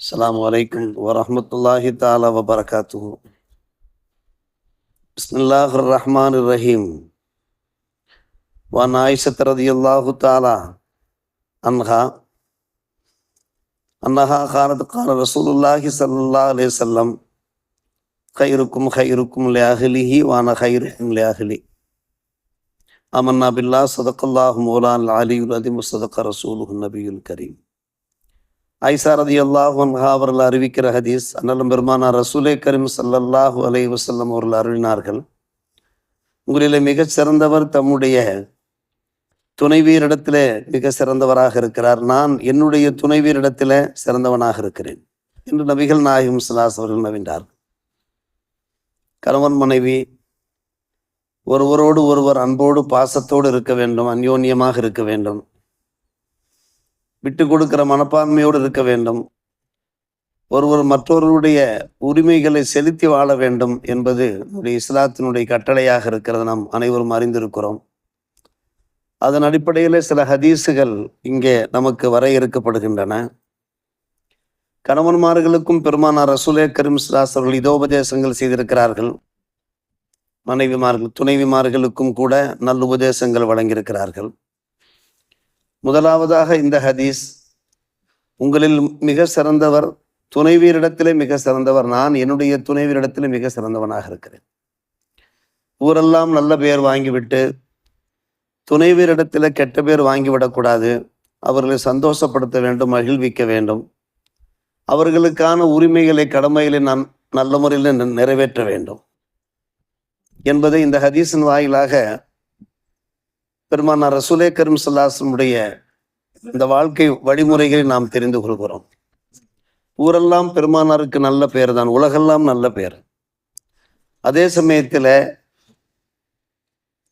السلام عليكم ورحمة الله تعالى وبركاته. بسم الله الرحمن الرحيم. وعن عائشة رضي الله تعالى عنها أنها قالت قال رسول الله صلى الله عليه وسلم خيركم خيركم لأهله وأنا خيركم لأهلي. آمنا بالله صدق الله مولانا العلي العظيم وصدق رسوله النبي الكريم. ஐசாரதி அல்லாஹன் அல்லாஹா அவர்கள் அறிவிக்கிற ஹதீஸ் அண்ணலும் பெருமானார் ரசூலே கரீம் சல்லல்லாஹு அலை வசல்லம் அவர்கள் அருளினார்கள். உங்களிலே மிகச் சிறந்தவர் தம்முடைய துணைவியரிடத்தில் மிக சிறந்தவராக இருக்கிறார். நான் என்னுடைய துணைவியரிடத்தில் சிறந்தவனாக இருக்கிறேன் என்று நபிகள் நாயகம் சலாஸ் அவர்கள் நவின்றார் கணவன் மனைவி ஒருவரோடு ஒருவர் அன்போடு பாசத்தோடு இருக்க வேண்டும் அந்யோன்யமாக இருக்க வேண்டும். விட்டு கொடுக்கிற மனப்பான்மையோடு இருக்க வேண்டும். ஒருவர் மற்றொருடைய உரிமைகளை செலுத்தி வாழ வேண்டும் என்பது நம்முடைய இஸ்லாத்தினுடைய கட்டளையாக இருக்கிறது. நாம் அனைவரும் அறிந்திருக்கிறோம். அதன் அடிப்படையில் சில ஹதீஸுகள் இங்கே நமக்கு வரையறுக்கப்படுகின்றன கணவன்மார்களுக்கும் பெருமானார் ரசூலே கரீம் அவர்கள் இதோபதேசங்கள் செய்திருக்கிறார்கள். மனைவிமார்கள் துணைவிமார்களுக்கும் கூட நல்ல உபதேசங்கள் வழங்கியிருக்கிறார்கள். முதலாவதாக இந்த ஹதீஸ் உங்களில் மிக சிறந்தவர் துணைவியரிடத்திலே மிக சிறந்தவர் நான் என்னுடைய துணைவியரிடத்திலே மிக சிறந்தவனாக இருக்கிறேன். ஊரெல்லாம் நல்ல பெயர் வாங்கிவிட்டு துணைவியரிடத்தில் கெட்ட பேர் வாங்கிவிடக்கூடாது அவர்களை சந்தோஷப்படுத்த வேண்டும் மகிழ்விக்க வேண்டும். அவர்களுக்கான உரிமைகளை கடமைகளை நான் நல்ல முறையில் நிறைவேற்ற வேண்டும். என்பதை இந்த ஹதீஸின் வாயிலாக பெருமானார் ரசூலே கரும் சல்லாசனுடைய இந்த வாழ்க்கை வழிமுறைகளை நாம் தெரிந்து கொள்கிறோம். ஊரெல்லாம் பெருமானாருக்கு நல்ல பேர் தான் உலகெல்லாம் நல்ல பேர் அதே சமயத்தில்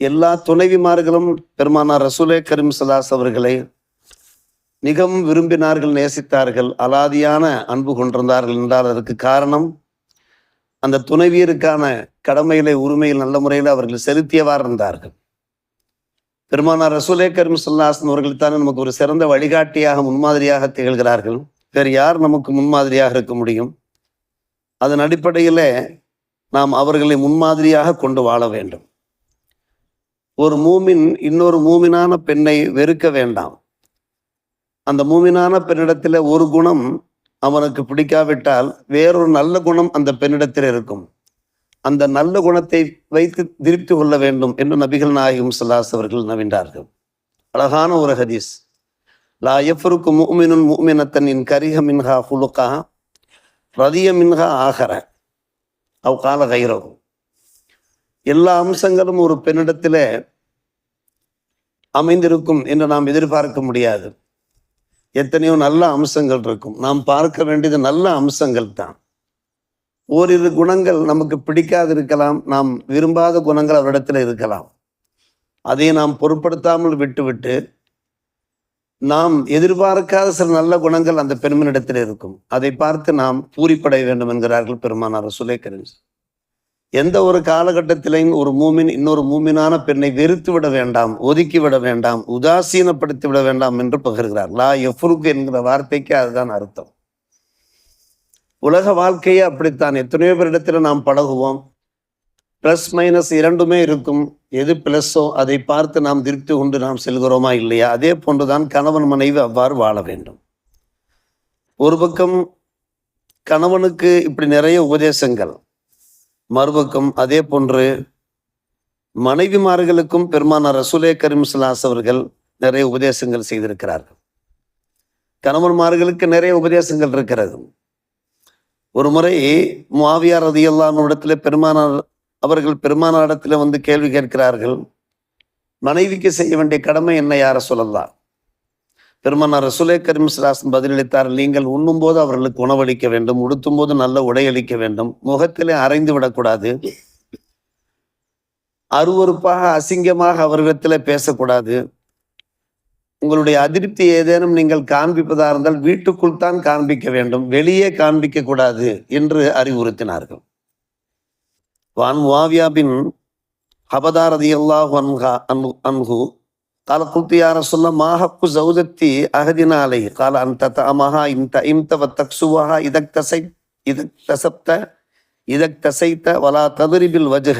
எல்லா துணைவிமார்களும் பெருமானார் ரசூலே கரும் சலாஸ் அவர்களை மிகவும் விரும்பினார்கள் நேசித்தார்கள் அலாதியான அன்பு கொண்டிருந்தார்கள் என்றால் அதற்கு காரணம் அந்த துணைவியருக்கான கடமைகளை உரிமையில் நல்ல முறையில் அவர்கள் செலுத்தியவாறு இருந்தார்கள். பெருமானார் ரசூலே கரும் சல்லாசன் அவர்கள் தானே நமக்கு ஒரு சிறந்த வழிகாட்டியாக முன்மாதிரியாக திகழ்கிறார்கள். வேறு யார் நமக்கு முன்மாதிரியாக இருக்க முடியும்? அதன் அடிப்படையில் நாம் அவர்களை முன்மாதிரியாக கொண்டு வாழ வேண்டும். ஒரு மூமின் இன்னொரு மூமினான பெண்ணை வெறுக்க வேண்டாம். அந்த மூமினான பெண்ணிடத்தில் ஒரு குணம் அவனுக்கு பிடிக்காவிட்டால் வேறொரு நல்ல குணம் அந்த பெண்ணிடத்தில் இருக்கும். அந்த நல்ல குணத்தை வைத்து திருப்தி கொள்ள வேண்டும் என்று நபிகள் நாயகம் சல்லாஸ் அவர்கள் நவின்றார்கள் அழகான ஒரு ஹதீஸ். லா எஃபருக்கு மூமினுன் மூமினத்தன் இன் கரிக மின்ஹா ஹுலுக்கா ரதிய மின்ஹா ஆகர அவ் கால கைரவு எல்லா அம்சங்களும் ஒரு பெண்ணிடத்தில் அமைந்திருக்கும் என்று நாம் எதிர்பார்க்க முடியாது. எத்தனையோ நல்ல அம்சங்கள் இருக்கும். நாம் பார்க்க வேண்டியது நல்ல அம்சங்கள் தான். ஓரிரு குணங்கள் நமக்கு பிடிக்காது இருக்கலாம். நாம் விரும்பாத குணங்கள் அவரிடத்தில் இருக்கலாம். அதை நாம் பொருட்படுத்தாமல் விட்டுவிட்டு நாம் எதிர்பார்க்காத சில நல்ல குணங்கள் அந்த பெருமனிடத்தில் இருக்கும். அதை பார்த்து நாம் பூரிப்படைய வேண்டும் என்கிறார்கள் பெருமானார் சுலேக்கரன் எந்த ஒரு காலகட்டத்திலையும் ஒரு மூமின் இன்னொரு மூமினான பெண்ணை வெறுத்து விட வேண்டாம் ஒதுக்கி விட வேண்டாம் உதாசீனப்படுத்தி விட வேண்டாம் என்று பகிர்கிறார். லா எஃப்ருக்கு என்கிற வார்த்தைக்கு அதுதான் அர்த்தம். உலக வாழ்க்கையே அப்படித்தான். எத்தனையோ பேரிடத்தில் நாம் பழகுவோம். ப்ளஸ் மைனஸ் இரண்டுமே இருக்கும். எது பிளஸ்ஸோ அதை பார்த்து நாம் திருப்தி கொண்டு நாம் செல்கிறோமா இல்லையா? அதே போன்றுதான் கணவன் மனைவி அவ்வாறு வாழ வேண்டும். ஒரு பக்கம் கணவனுக்கு இப்படி நிறைய உபதேசங்கள். மறுபக்கம் அதே போன்று மனைவிமார்களுக்கும் பெருமானார் ரசூலே கரிம்ஸ்லாஸ் அவர்கள் நிறைய உபதேசங்கள் செய்திருக்கிறார்கள். கணவன்மார்களுக்கு நிறைய உபதேசங்கள் இருக்கிறது. ஒரு முறை மாவியார் ரதியல்லான இடத்துல பெருமானார் அவர்கள் பெருமானாரிடத்துல வந்து கேள்வி கேட்கிறார்கள் மனைவிக்கு செய்ய வேண்டிய கடமை என்ன யார சொல்லலாம் பெருமானார் ரசுலே கரீம் பதிலளித்தார் நீங்கள் உண்ணும் போது அவர்களுக்கு உணவளிக்க வேண்டும் உடுத்தும் போது நல்ல உடையளிக்க வேண்டும் முகத்திலே அரைந்து விடக்கூடாது அருவறுப்பாக அசிங்கமாக அவர்களிடத்தில் பேசக்கூடாது உங்களுடைய அதிருப்தி ஏதேனும் நீங்கள் காண்பிப்பதா இருந்தால் வீட்டுக்குள் தான் காண்பிக்க வேண்டும் வெளியே காண்பிக்க கூடாது என்று அறிவுறுத்தினார்கள் வான் வாவியாபின் ஹபதாரதி அல்லாஹ் அன்ஹா அன்ஹு قال قلت يا رسول الله ما حق زوجتي أهدنا عليه قال أن تطعمها إن تئمت وتكسوها إذا اكتسيت إذا اكتسبت إذا اكتسيت ولا تضرب الوجه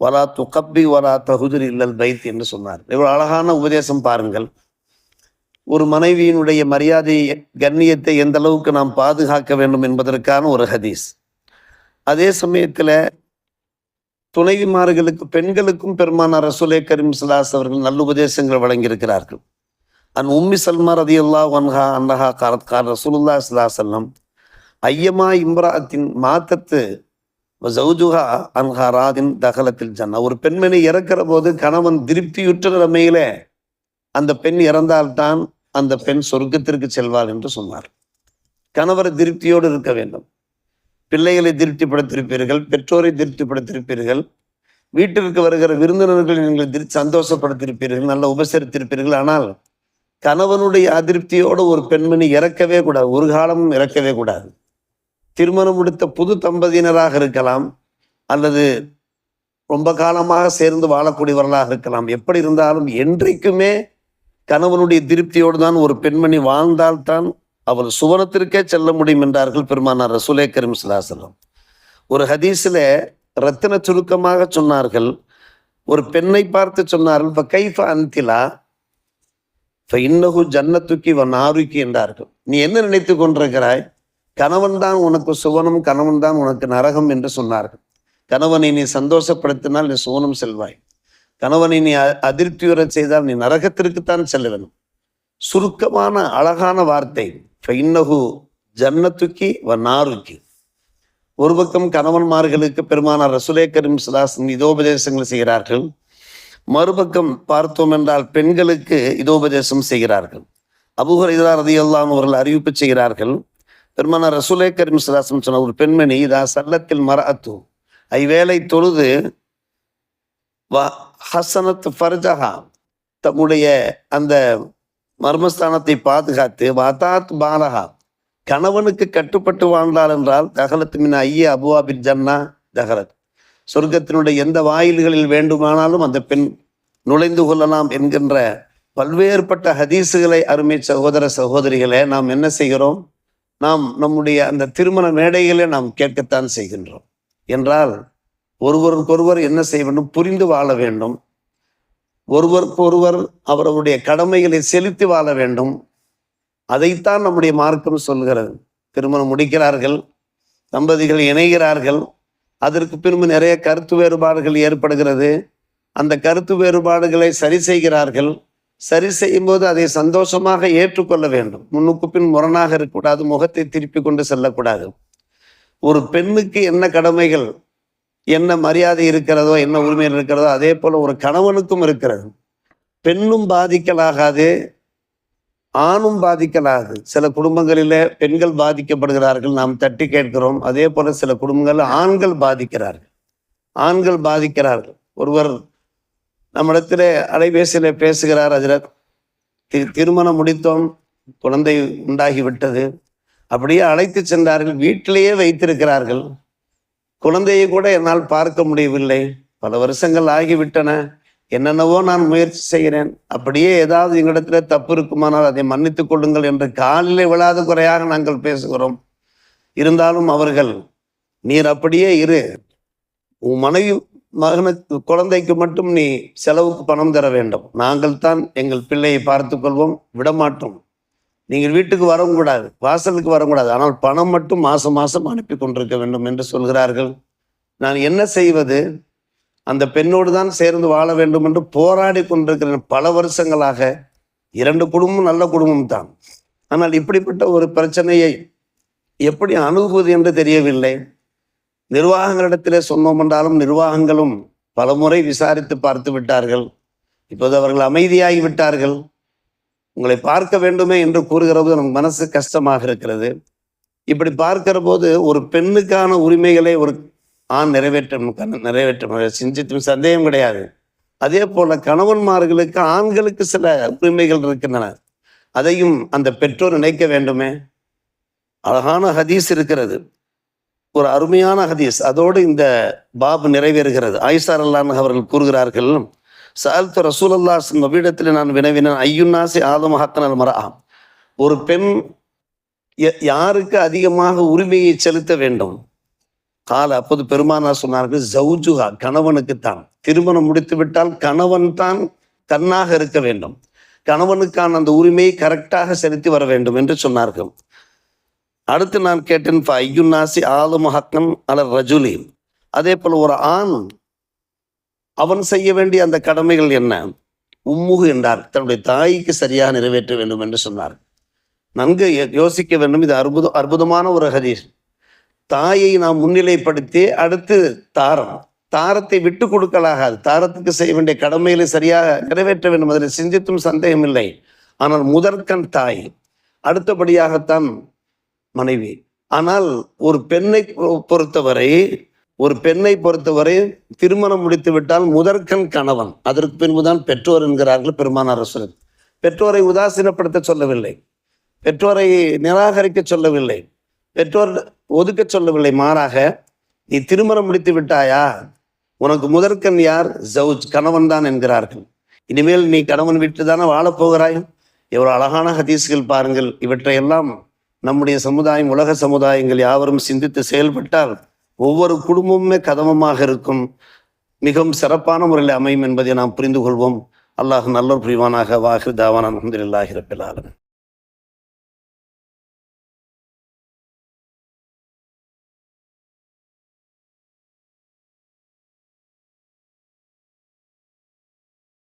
ولا تقبي ولا تهجر إلا البيت என்று சொன்னார் இவ்வளவு அழகான உபதேசம் பாருங்கள் ஒரு மனைவியினுடைய மரியாதை கண்ணியத்தை எந்த அளவுக்கு நாம் பாதுகாக்க வேண்டும் என்பதற்கான ஒரு ஹதீஸ். அதே சமயத்தில் துணைவிமார்களுக்கு பெண்களுக்கும் பெருமானார் ரசூலே கரீம் சலாஸ் அவர்கள் நல்ல உபதேசங்கள் வழங்கியிருக்கிறார்கள். அன் உம்மி சல்மா ரதி அல்லா ஒன்ஹா அன்னஹா காரத் கார் ரசூலுல்லா சல்லாசல்லம் ஐயமா இம்ராத்தின் மாத்தத்து ஜவுஜுஹா அன்ஹா ராதின் தகலத்தில் ஜன்னா ஒரு பெண்மணி இறக்கிற போது கணவன் திருப்தியுற்ற நிலைமையில அந்த பெண் இறந்தால்தான் அந்த பெண் சொர்க்கத்திற்கு செல்வாள் என்று சொன்னார். கணவர் திருப்தியோடு இருக்க வேண்டும். பிள்ளைகளை திருப்திப்படுத்திருப்பீர்கள் பெற்றோரை திருப்திப்படுத்திருப்பீர்கள் வீட்டிற்கு வருகிற விருந்தினர்களை நீங்கள் திரு சந்தோஷப்படுத்தியிருப்பீர்கள் நல்ல உபசரித்திருப்பீர்கள். ஆனால் கணவனுடைய அதிருப்தியோடு ஒரு பெண்மணி இறக்கவே கூடாது ஒரு காலமும் இறக்கவே கூடாது. திருமணம் முடித்த புது தம்பதியினராக இருக்கலாம் அல்லது ரொம்ப காலமாக சேர்ந்து வாழக்கூடியவர்களாக இருக்கலாம். எப்படி இருந்தாலும் என்றைக்குமே கணவனுடைய திருப்தியோடு தான் ஒரு பெண்மணி வாழ்ந்தால்தான் அவள் சுவனத்திற்கே செல்ல முடியும் என்றார்கள் பெருமானார் ரசூலே கரீம் சலாசலம் ஒரு ஹதீஸில் ரத்தின சுருக்கமாக சொன்னார்கள். ஒரு பெண்ணை பார்த்து சொன்னார்கள் இப்போ கைஃப அந்திலா இப்போ இன்னகு ஜன்னத்துக்கி வ நாருக்கி என்றார்கள். நீ என்ன நினைத்து கொண்டிருக்கிறாய்? கணவன் தான் உனக்கு சுவனம் கணவன் தான் உனக்கு நரகம் என்று சொன்னார்கள். கணவனை நீ சந்தோஷப்படுத்தினால் நீ சுவனம் செல்வாய். கணவனை நீ அ- அதிருப்தியுற செய்தால் நீ நரகத்திற்குத்தான் செல்ல வேணும் சுருக்கமான அழகான வார்த்தை இன்னகு ஜன்னத்துக்கி வ நாருக்கி. ஒரு பக்கம் கணவன்மார்களுக்கு பெருமானார் ரசுலே கரீம் சலாசன் இதோபதேசங்கள் செய்கிறார்கள். மறுபக்கம் பார்த்தோம் என்றால் பெண்களுக்கு இதோபதேசம் செய்கிறார்கள். அபுஹரைதா ரதியல்லாம் அவர்கள் அறிவிப்பு செய்கிறார்கள். பெருமானார் ரசுலே கரீம் சலாசம் சொன்ன ஒரு பெண்மணி இதா சல்லத்தில் மரஅத்து ஐவேளை தொழுது வா ஹசனத் ஃபர்ஜஹா தம்முடைய அந்த மர்மஸ்தானத்தை பாதுகாத்து வதாத் பாலஹா கணவனுக்கு கட்டுப்பட்டு வாழ்ந்தாள் என்றால் தகலத்து மின் ஐய அபுவாபின் ஜன்னா தகலத் சொர்க்கத்தினுடைய எந்த வாயில்களில் வேண்டுமானாலும் அந்த பெண் நுழைந்து கொள்ளலாம் என்கின்ற பல்வேறுபட்ட ஹதீஸுகளை அருமை சகோதர சகோதரிகளே நாம் என்ன செய்கிறோம்? நாம் நம்முடைய அந்த திருமண மேடைகளை நாம் கேட்கத்தான் செய்கின்றோம். என்றால் ஒருவருக்கொருவர் என்ன செய்ய வேண்டும்? புரிந்து வாழ வேண்டும். ஒருவருக்கொருவர் அவர்களுடைய கடமைகளை செலுத்தி வாழ வேண்டும். அதைத்தான் நம்முடைய மார்க்கம் சொல்கிறது. திருமணம் முடிக்கிறார்கள் தம்பதிகள் இணைகிறார்கள் அதற்கு பின்பு நிறைய கருத்து வேறுபாடுகள் ஏற்படுகிறது. அந்த கருத்து வேறுபாடுகளை சரி செய்கிறார்கள். சரி செய்யும்போது அதை சந்தோஷமாக ஏற்றுக்கொள்ள வேண்டும். முன்னுக்கு பின் முரணாக இருக்கக்கூடாது முகத்தை திருப்பி கொண்டு செல்லக்கூடாது. ஒரு பெண்ணுக்கு என்ன கடமைகள்? என்ன மரியாதை இருக்கிறதோ என்ன உரிமைகள் இருக்கிறதோ அதே போல் ஒரு கணவனுக்கும் இருக்கிறது. பெண்ணும் பாதிக்கலாகாது ஆணும் பாதிக்கலாது சில குடும்பங்களில் பெண்கள் பாதிக்கப்படுகிறார்கள் நாம் தட்டி கேட்கிறோம். அதே போல் சில குடும்பங்களில் ஆண்கள் பாதிக்கிறார்கள். ஆண்கள் பாதிக்கிறார்கள். ஒருவர் நம்மிடத்தில் அலைபேசியில் பேசுகிறார் அதில் தி- திருமணம் முடித்தோம் குழந்தை உண்டாகிவிட்டது. அப்படியே அழைத்து சென்றார்கள் வீட்டிலேயே வைத்திருக்கிறார்கள். குழந்தையை கூட என்னால் பார்க்க முடியவில்லை. பல வருஷங்கள் ஆகிவிட்டன. என்னென்னவோ நான் முயற்சி செய்கிறேன். அப்படியே ஏதாவது எங்களிடத்துல தப்பு இருக்குமானால் அதை மன்னித்துக் கொள்ளுங்கள் என்று காலிலே விழாத குறையாக நாங்கள் பேசுகிறோம். இருந்தாலும் அவர்கள் நீர் அப்படியே இரு. உன் மனைவி மகனுக்கு குழந்தைக்கு மட்டும் நீ செலவுக்கு பணம் தர வேண்டும். நாங்கள் தான் எங்கள் பிள்ளையை பார்த்துக்கொள்வோம் விடமாட்டோம். நீங்கள் வீட்டுக்கு வரவும் கூடாது வாசலுக்கு வரக்கூடாது. ஆனால் பணம் மட்டும் மாதம் மாதம் அனுப்பி கொண்டிருக்க வேண்டும் என்று சொல்கிறார்கள். நான் என்ன செய்வது? அந்த பெண்ணோடு தான் சேர்ந்து வாழ வேண்டும் என்று போராடி கொண்டிருக்கிறேன் பல வருஷங்களாக. இரண்டு குடும்பம் நல்ல குடும்பம் தான். ஆனால் இப்படிப்பட்ட ஒரு பிரச்சனையை எப்படி அணுகுவது என்று தெரியவில்லை. நிர்வாகங்களிடத்திலே சொன்னோம் என்றாலும் நிர்வாகங்களும் பலமுறை விசாரித்து பார்த்து விட்டார்கள். இப்போது அவர்கள் அமைதியாகி விட்டார்கள். உங்களை பார்க்க வேண்டுமே என்று கூறுகிற போது நமக்கு மனசு கஷ்டமாக இருக்கிறது. இப்படி பார்க்கிற போது ஒரு பெண்ணுக்கான உரிமைகளை ஒரு ஆண் நிறைவேற்ற நிறைவேற்ற சிந்தித்து சந்தேகம் கிடையாது. அதே போல கணவன்மார்களுக்கு ஆண்களுக்கு சில உரிமைகள் இருக்கின்றன. அதையும் அந்த பெற்றோர் நினைக்க வேண்டுமே? அழகான ஹதீஸ் இருக்கிறது. ஒரு அருமையான ஹதீஸ். அதோடு இந்த பாப் நிறைவேறுகிறது. ஆயிஷார் அல்லான் அவர்கள் கூறுகிறார்கள் சால்த்து ரசூலல்லாஸ் நபியிடத்தில் நான் வினவினேன். ஐயுன்னாசி ஆதம ஹக்கனல் மரா ஒரு பெண் ய- யாருக்கு அதிகமாக உரிமையை செலுத்த வேண்டும்? கால அப்போது பெருமானார் சொன்னார்கள் ஜவுஜுகா கணவனுக்குத்தான். திருமணம் முடித்து விட்டால் கணவன் தான் தன்னாக இருக்க வேண்டும். கணவனுக்கான அந்த உரிமையை கரெக்டாக செலுத்தி வர வேண்டும் என்று சொன்னார்கள். அடுத்து நான் கேட்டேன் ஐயுன்னாசி ஆலு ஹக்கன் அலர் ரஜுலி. அதே போல ஒரு ஆண் அவன் செய்ய வேண்டிய அந்த கடமைகள் என்ன? உம்முகு என்றார். தன்னுடைய தாய்க்கு சரியாக நிறைவேற்ற வேண்டும் என்று சொன்னார். நன்கு யோ- யோசிக்க வேண்டும். இது அற்புதம் அற்புதமான ஒரு ஹதீஸ். தாயை நாம் முன்னிலைப்படுத்தி அடுத்து தாரம். தாரத்தை விட்டு கொடுக்கலாகாது. தாரத்துக்கு செய்ய வேண்டிய கடமைகளை சரியாக நிறைவேற்ற வேண்டும். அதில் சிந்தித்தும் சந்தேகம் இல்லை. ஆனால் முதற்கண் தாய் அடுத்தபடியாகத்தான் மனைவி. ஆனால் ஒரு பெண்ணை பொ- பொறுத்தவரை ஒரு பெண்ணை பொறுத்தவரை திருமணம் முடித்து விட்டால் முதற்கண் கணவன். அதற்கு பின்புதான் பெற்றோர் என்கிறார்கள் பெருமானார் ரசூல் பெற்றோரை உதாசீனப்படுத்த சொல்லவில்லை. பெற்றோரை நிராகரிக்க சொல்லவில்லை. பெற்றோர் ஒதுக்க சொல்லவில்லை. மாறாக நீ திருமணம் முடித்து விட்டாயா? உனக்கு முதற்கண் யார்? ஜவுஜ் கணவன் தான் என்கிறார்கள். இனிமேல் நீ கணவன் விட்டு தானே வாழப் போகிறாய்? அழகான ஹதீஸ்கள் பாருங்கள். இவற்றையெல்லாம் நம்முடைய சமுதாயம் உலக சமுதாயங்கள் யாவரும் சிந்தித்து செயல்பட்டால் ஒவ்வொரு குடும்பமுமே கதமமாக இருக்கும். மிகவும் சிறப்பான முறையில் அமையும் என்பதை நாம் புரிந்து கொள்வோம். அல்லாஹ் நல்ல புரிவானாக. வாஹிர் தாவான். அலமதுல்லாஹி ரபில்